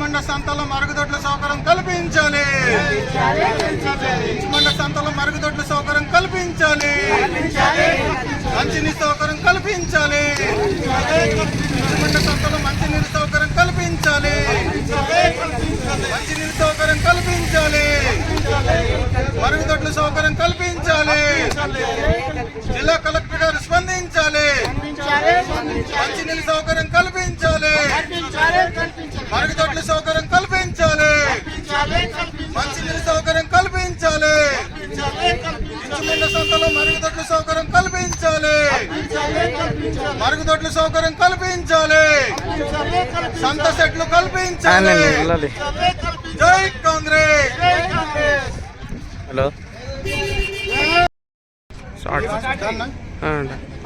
ఇంచుమండ సంతలో మరుగుదొడ్ల సౌకర్యం కల్పించాలి. ఇంచుమండ సంతలో మరుగుదొడ్ల సౌకర్యం కల్పించాలి. మంచినీటి సౌకర్యం కల్పించాలి. ఇంచుమండ సంతలో మంచినీటి సౌకర్యం కల్పించాలి. మంచినీటి సౌకర్యం కల్పించాలి. మరుగుదొడ్ల సౌకర్యం కల్పించాలి. జిల్లా కలెక్టర్ గారు స్పందించాలి. మంచినీటి సౌకర్యం కల్పించాలి మరుగుదొడ్ల సౌకర్యం కల్పించాలి మంచినీటి సౌకర్యం కల్పించాలి ఇంచుమిండ సంతలో మరుగుదొడ్ల సౌకర్యం కల్పించాలి. మరుగుదొడ్ల సౌకర్యం కల్పించాలి. సంత సెట్లు కల్పించాలి. జై కాంగ్రెస్. హలో.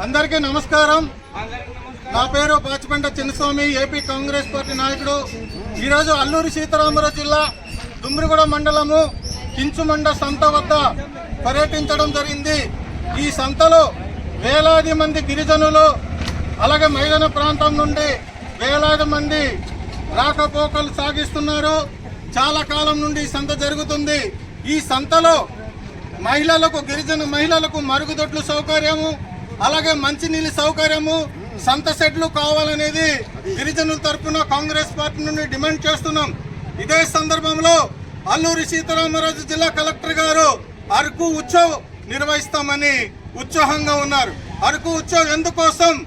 అందరికీ నమస్కారం. నా పేరు Bachipanta Chinnaswamy AP Congress party నాయకుడు. ఈరోజు అల్లూరి సీతారామరావు జిల్లా దుమ్రిగూడ మండలము కించుమండ సంత వద్ద పర్యటించడం జరిగింది. ఈ సంతలో వేలాది మంది గిరిజనులు అలాగే మైదాన ప్రాంతం నుండి వేలాది మంది రాకపోకలు సాగిస్తున్నారు. చాలా కాలం నుండి ఈ సంత జరుగుతుంది. ఈ సంతలో మహిళలకు గిరిజన మహిళలకు మరుగుదొడ్లు సౌకర్యము అలాగే మంచినీళ్ళ సౌకర్యము సంత సెట్లు కావాలనేది గిరిజనుల తరఫున కాంగ్రెస్ పార్టీ నుండి డిమాండ్ చేస్తున్నాం. ఇదే సందర్భంలో అల్లూరి సీతారామరాజు జిల్లా కలెక్టర్ గారు అరకు ఉత్సవ్ నిర్వహిస్తామని ఉత్సాహంగా ఉన్నారు. అరకు ఉత్సవ్ ఎందుకోసం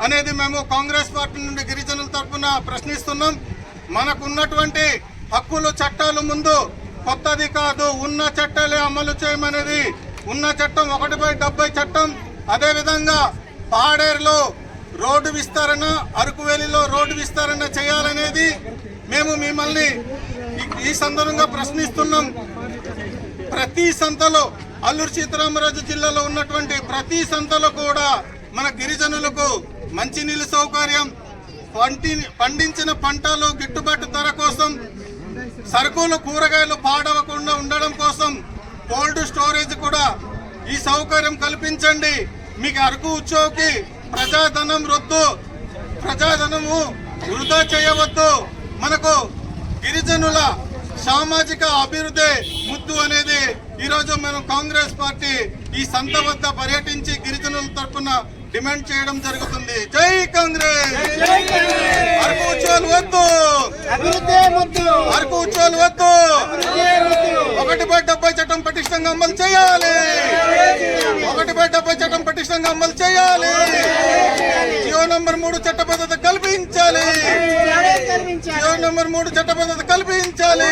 అనేది మేము కాంగ్రెస్ పార్టీ నుండి గిరిజనుల తరఫున ప్రశ్నిస్తున్నాం. మనకున్నటువంటి హక్కులు చట్టాలు ముందు కొత్తది కాదు. ఉన్న చట్టాలే అమలు చేయమనేది ఉన్న చట్టం ఒకటి బై డెబ్బై చట్టం. అదేవిధంగా పాడేరులో రోడ్డు విస్తరణ అరకువేలిలో రోడ్డు విస్తరణ చేయాలనేది మేము మిమ్మల్ని ఈ- ఈ సందర్భంగా ప్రశ్నిస్తున్నాం. ప్రతి సంతలో అల్లూరు సీతారామరాజు జిల్లాలో ఉన్నటువంటి ప్రతి సంతలో కూడా మన గిరిజనులకు మంచినీళ్ళ సౌకర్యం పంటి పండించిన పంటలు గిట్టుబాటు ధర కోసం సరుకులు కూరగాయలు పాడవకుండా ఉండడం కోసం కోల్డ్ స్టోరేజ్ కూడా ఈ సౌకర్యం కల్పించండి. మీకు అరకు ఉత్సవ్కి ప్రజాధనం రొద్దు ప్రజాధనము వృధా చేయవద్దు. మనకు గిరిజనుల సామాజిక అభివృద్ధి ముద్దు అనేది ఈరోజు మనం కాంగ్రెస్ పార్టీ ఈ సంత వద్ద పర్యటించి గిరిజనుల తరపున డిమాండ్ చేయడం జరుగుతుంది. జై కాంగ్రెస్! అరకు ఉత్సవాలు వద్దు! అరకు ఉత్సవాలు వద్దు! ఒకటి బై డెబ్బై చట్టం పటిష్టంగా అమలు చేయాలి! ఒకటి బై డెబ్బై చట్టం పటిష్టంగా అమలు చేయాలి! జియో నంబర్ మూడు చట్టబద్ధత కల్పించాలి! నంబర్ మూడు చట్టబద్ధత కల్పించాలి.